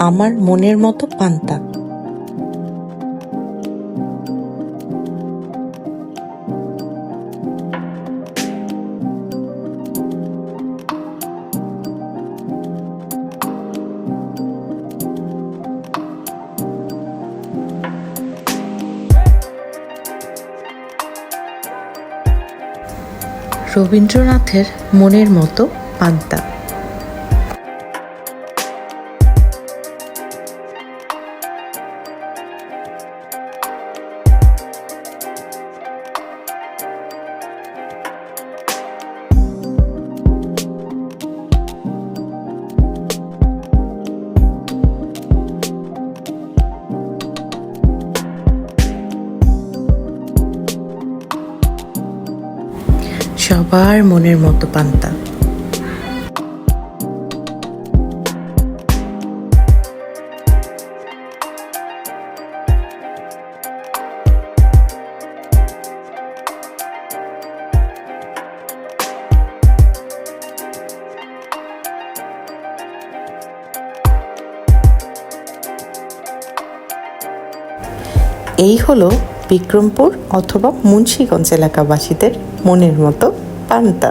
আমার মনের মতো পান্তা। রবীন্দ্রনাথের মনের মতো পান্তা। সবার মনের মতো পান্তা। এই হলো বিক্রমপুর অথবা মুন্সীগঞ্জ এলাকাবাসীদের মনের মতো পান্তা